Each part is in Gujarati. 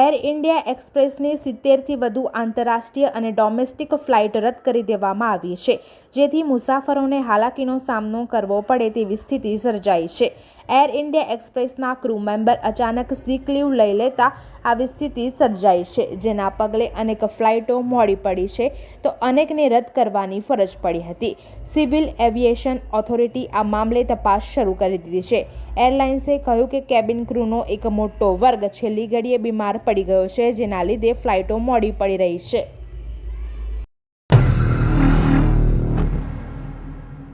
એર ઇન્ડિયા એક્સપ્રેસની સિત્તેરથી વધુ આંતરરાષ્ટ્રીય અને ડોમેસ્ટિક ફ્લાઇટ રદ કરી દેવામાં આવી છે, જેથી મુસાફરોને હાલાકીનો સામનો કરવો પડે તેવી સ્થિતિ સર્જાઈ છે. એર ઇન્ડિયા એક્સપ્રેસના ક્રૂ મેમ્બર અચાનક સિક લીવ લઈ લેતા આવી સ્થિતિ સર્જાઈ છે, જેના પગલે અનેક ફ્લાઇટો મોડી પડી છે, તો અનેકને રદ કરવાની ફરજ પડી હતી. સિવિલ એવિએશન ઓથોરિટી આ મામલે તપાસ શરૂ કરી દીધી છે. એરલાઇન્સે કહ્યું કે કેબિન ક્રૂનો એક મોટો વર્ગ છેલ્લી ઘડીએ બીમાર પડી ગયો છે જેના લીધે ફ્લાઇટો મોડી પડી રહી છે.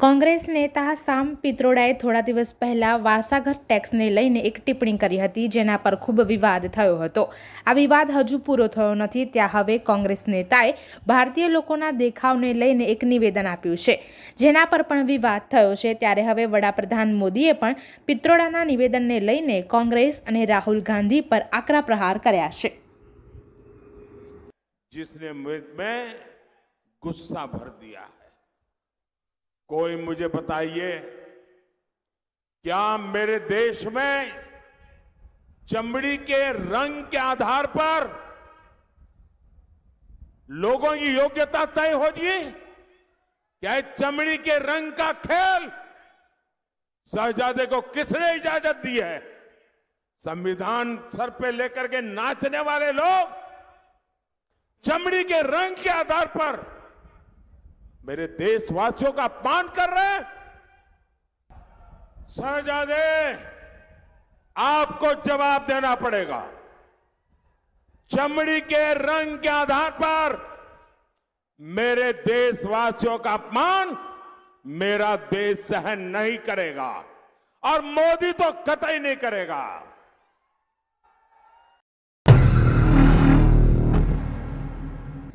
કોંગ્રેસ નેતા સામ પિત્રોડાએ થોડા દિવસ પહેલાં વારસાઘર ટેક્સને લઈને એક ટિપ્પણી કરી હતી, જેના પર ખૂબ વિવાદ થયો હતો. આ વિવાદ હજુ પૂરો થયો નથી, ત્યાં હવે કોંગ્રેસ નેતાએ ભારતીય લોકોના દેખાવને લઈને એક નિવેદન આપ્યું છે, જેના પર પણ વિવાદ થયો છે. ત્યારે હવે વડાપ્રધાન મોદીએ પણ પિત્રોડાના નિવેદનને લઈને કોંગ્રેસ અને રાહુલ ગાંધી પર આકરા પ્રહાર કર્યા છે. ગુસ્સા ભર દિયા कोई मुझे बताइए, क्या मेरे देश में चमड़ी के रंग के आधार पर लोगों की योग्यता तय होगी क्या चमड़ी के रंग का खेल शहजादे को किसने इजाज़त दी है? संविधान सर पे लेकर के नाचने वाले लोग चमड़ी के रंग के आधार पर मेरे देशवासियों का अपमान कर रहे हैं। शहजादे आपको जवाब देना पड़ेगा। चमड़ी के रंग के आधार पर मेरे देशवासियों का अपमान मेरा देश सहन नहीं करेगा और मोदी तो कतई नहीं करेगा।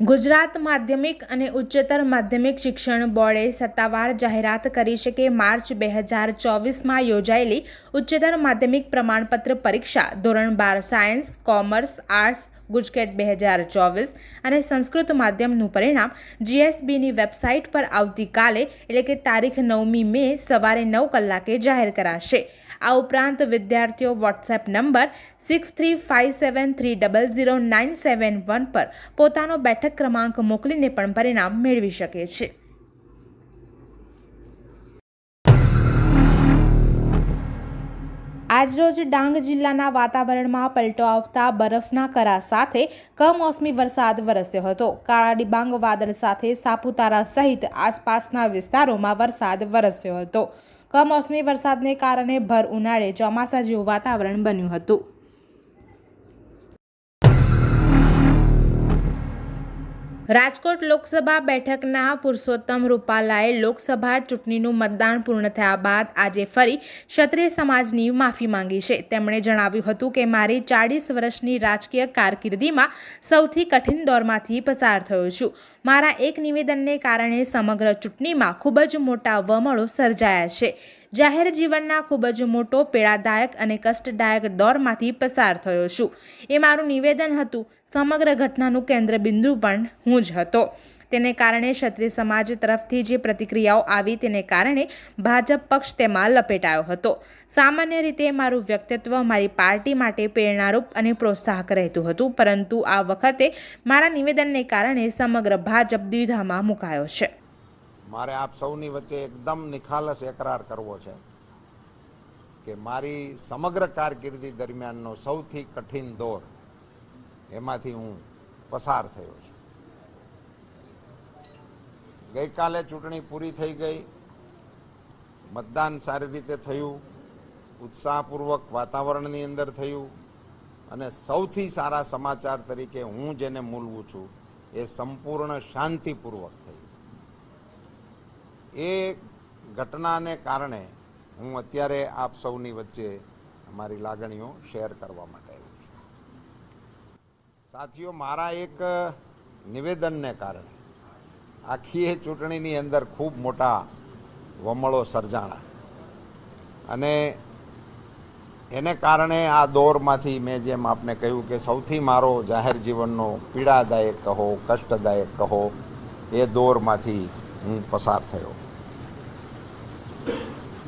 ગુજરાત માધ્યમિક અને ઉચ્ચતર માધ્યમિક શિક્ષણ બોર્ડે સત્તાવાર જાહેરાત કરી છે કે માર્ચ બે હજાર ચોવીસમાં યોજાયેલી ઉચ્ચતર માધ્યમિક પ્રમાણપત્ર પરીક્ષા ધોરણ બાર સાયન્સ, કોમર્સ, આર્ટ્સ, ગુજકેટ બે હજાર ચોવીસ અને સંસ્કૃત માધ્યમનું પરિણામ જીએસબીની વેબસાઇટ પર આવતીકાલે, એટલે કે તારીખ નવમી મે, સવારે નવ કલાકે જાહેર કરાશે. આ ઉપરાંત વિદ્યાર્થીઓ WhatsApp number six three five seven three double zero nine seven one પર પોતાનો બેઠક ક્રમાંક મોકલીને પણ પરિણામ મેળવી શકે છે. આજરોજ ડાંગ જિલ્લાના વાતાવરણમાં પલટો આવતા બરફના કરા સાથે કમોસમી વરસાદ વરસ્યો હતો. કાળા ડિબાંગ વાદળ સાથે સાપુતારા સહિત આસપાસના વિસ્તારોમાં વરસાદ વરસ્યો હતો. કમોસમી વરસાદને કારણે ભર ઉનાળે ચોમાસા જેવું વાતાવરણ બન્યું હતું. રાજકોટ લોકસભા બેઠકના પુરુષોત્તમ રૂપાલાએ લોકસભા ચૂંટણીનું મતદાન પૂર્ણ થયા બાદ આજે ફરી ક્ષત્રિય સમાજની માફી માંગી છે. તેમણે જણાવ્યું હતું કે, મારી ચાળીસ વર્ષની રાજકીય કારકિર્દીમાં સૌથી કઠિન દોરમાંથી પસાર થયો છું. મારા એક નિવેદનને કારણે સમગ્ર ચૂંટણીમાં ખૂબ જ મોટા વમળો સર્જાયા છે. જાહેર જીવનના ખૂબ જ મોટો, પીડાદાયક અને કષ્ટદાયક દોરમાંથી પસાર થયો છું. એ મારું નિવેદન હતું. સમગ્ર ઘટનાનું કેન્દ્ર બિંદુ પણ હું જ હતો. તેને કારણે ક્ષત્રિય સમાજ તરફથી જે પ્રતિક્રિયાઓ આવી તેને કારણે ભાજપ પક્ષ તેમાં લપેટાયો હતો. સામાન્ય રીતે મારું વ્યક્તિત્વ મારી પાર્ટી માટે પ્રેરણારૂપ અને પ્રોત્સાહક રહેતું હતું, પરંતુ આ વખતે મારા નિવેદનને કારણે સમગ્ર ભાજપ દ્વિધામાં મુકાયો છે. મારે આપ સૌની વચ્ચે એકદમ નિખાલસ એકરાર કરવો છે કે મારી સમગ્ર કારકિર્દી દરમિયાનનો સૌથી કઠિન દોર એમાંથી હું પસાર થયો છું. ગઈકાલે ચૂંટણી પૂરી થઈ ગઈ. મતદાન સારી રીતે થયું. ઉત્સાહપૂર્વક વાતાવરણની અંદર થયું અને સૌથી સારા સમાચાર તરીકે હું જેને મૂલવું છું એ સંપૂર્ણ શાંતિપૂર્વક થયું એ ઘટનાને કારણે હું અત્યારે આપ સૌની વચ્ચે મારી લાગણીઓ શેર કરવા માટે આવ્યો છું. સાથીઓ, મારા એક નિવેદનને કારણે આખી એ ચૂંટણીની અંદર ખૂબ મોટા વમળો સર્જાણા અને એને કારણે આ દોરમાંથી મેં જેમ આપને કહ્યું કે સૌથી મારો જાહેર જીવનનો પીડાદાયક કહો, કષ્ટદાયક કહો, એ દોરમાંથી હું પસાર થયો.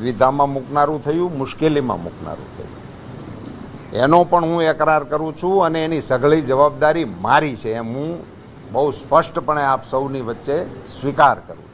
દ્વિધામાં મૂકનારું થયું, મુશ્કેલીમાં મૂકનારું થયું. એનો પણ હું એકરાર કરું છું અને એની સઘળી જવાબદારી મારી છે એમ હું બહુ સ્પષ્ટપણે આપ સૌની વચ્ચે સ્વીકાર કરું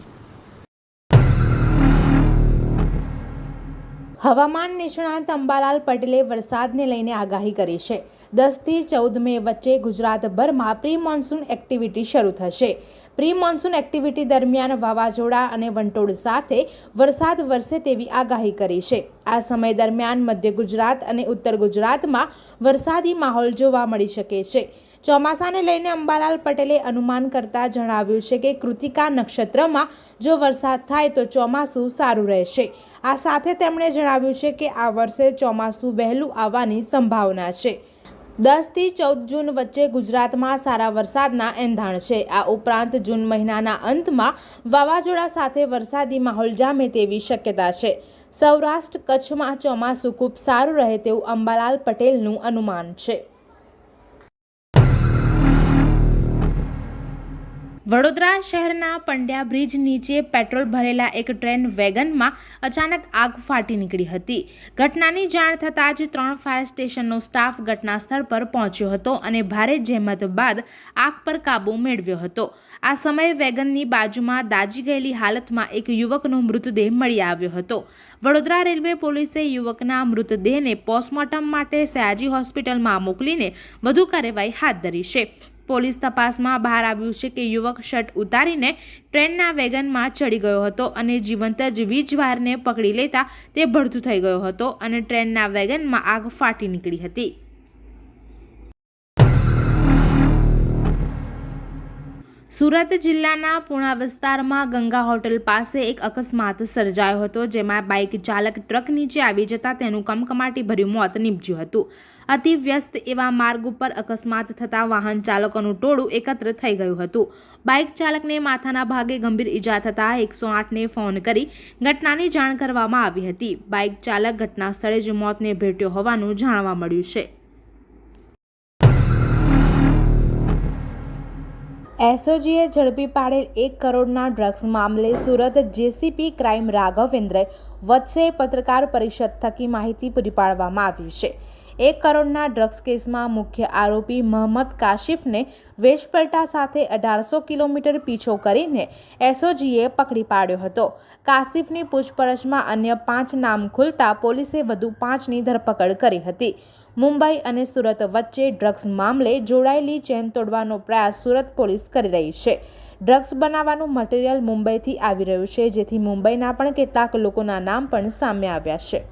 હવામાન નિષ્ણાંત અંબાલાલ પટેલે વરસાદને લઈને આગાહી કરી છે. દસથી ચૌદ મે વચ્ચે ગુજરાતભરમાં પ્રી મોન્સૂન એક્ટિવિટી શરૂ થશે. પ્રી મોન્સૂન એક્ટિવિટી દરમિયાન વાવાઝોડા અને વંટોળ સાથે વરસાદ વરસે તેવી આગાહી કરી છે. આ સમય દરમિયાન મધ્ય ગુજરાત અને ઉત્તર ગુજરાતમાં વરસાદી માહોલ જોવા મળી શકે છે. ચોમાસાને લઈને અંબાલાલ પટેલે અનુમાન કરતા જણાવ્યું છે કે કૃતિકા નક્ષત્રમાં જો વરસાદ થાય તો ચોમાસું સારું રહેશે. આ સાથે તેમણે જણાવ્યું છે કે આ વર્ષે ચોમાસું વહેલું આવવાની સંભાવના છે. દસથી ચૌદ જૂન વચ્ચે ગુજરાતમાં સારા વરસાદના એંધાણ છે. આ ઉપરાંત જૂન મહિનાના અંતમાં વાવાઝોડા સાથે વરસાદી માહોલ જામે તેવી શક્યતા છે. સૌરાષ્ટ્ર કચ્છમાં ચોમાસું ખૂબ સારું રહે તેવું અંબાલાલ પટેલનું અનુમાન છે. વડોદરા શહેરના પંડ્યા બ્રિજ નીચે પેટ્રોલ ભરેલા એક ટ્રેન વેગનમાં અચાનક આગ ફાટી નીકળી હતી. ઘટનાની જાણ થતાં જ ત્રણ ફાયર સ્ટેશનનો સ્ટાફ ઘટના સ્થળ પર પહોંચ્યો હતો અને ભારે જહેમત બાદ આગ પર કાબૂ મેળવ્યો હતો. આ સમયે વેગનની બાજુમાં દાજી ગયેલી હાલતમાં એક યુવકનો મૃતદેહ મળી આવ્યો હતો. વડોદરા રેલવે પોલીસે યુવકના મૃતદેહને પોસ્ટમોર્ટમ માટે સયાજી હોસ્પિટલમાં મોકલીને વધુ કાર્યવાહી હાથ ધરી છે. પોલીસ તપાસમાં બહાર આવ્યું છે કે યુવક શર્ટ ઉતારીને ટ્રેનના વેગનમાં ચડી ગયો હતો અને જીવંત જ વીજ વાયરને પકડી લેતા તે ભડથું થઈ ગયો હતો અને ટ્રેનના વેગનમાં આગ ફાટી નીકળી હતી. સુરત જિલ્લાના પુણા વિસ્તારમાં ગંગા હોટલ પાસે એક અકસ્માત સર્જાયો હતો, જેમાં બાઇક ચાલક ટ્રક નીચે આવી જતા તેનું કમકમાટી ભર્યું મોત નીપજ્યું હતું. અતિ વ્યસ્ત એવા માર્ગ ઉપર અકસ્માત થતાં વાહન ચાલકોનું ટોળું એકત્ર થઈ ગયું હતું. બાઇક ચાલકને માથાના ભાગે ગંભીર ઈજા થતાં એકસો આઠને ફોન કરી ઘટનાની જાણ કરવામાં આવી હતી. બાઇક ચાલક ઘટના સ્થળે જ મોતને ભેટ્યો હોવાનું જાણવા મળ્યું છે. એસઓજીએ ઝડપી પાડેલ એક કરોડના ડ્રગ્સ મામલે સુરત જેસીપી ક્રાઇમ રાઘવેન્દ્ર વત્સે પત્રકાર પરિષદ થકી માહિતી પૂરી પાડવામાં આવી છે. એક કરોડના ડ્રગ્સ કેસમાં મુખ્ય આરોપી મોહમ્મદ કાશિફને વેશપલટા સાથે અઢારસો કિલોમીટર પીછો કરીને એસઓજીએ પકડી પાડ્યો હતો. કાશિફની પૂછપરછમાં અન્ય પાંચ નામ ખુલતા પોલીસે વધુ પાંચની ધરપકડ કરી હતી. મુંબઈ અને સુરત વચ્ચે ડ્રગ્સ મામલે જોડાયેલી ચેન તોડવાનો પ્રયાસ સુરત પોલીસ કરી રહી છે. ડ્રગ્સ બનાવવાનું મટીરિયલ મુંબઈથી આવી રહ્યું છે, જેથી મુંબઈના પણ કેટલાક લોકોના નામ પણ સામે આવ્યા છે.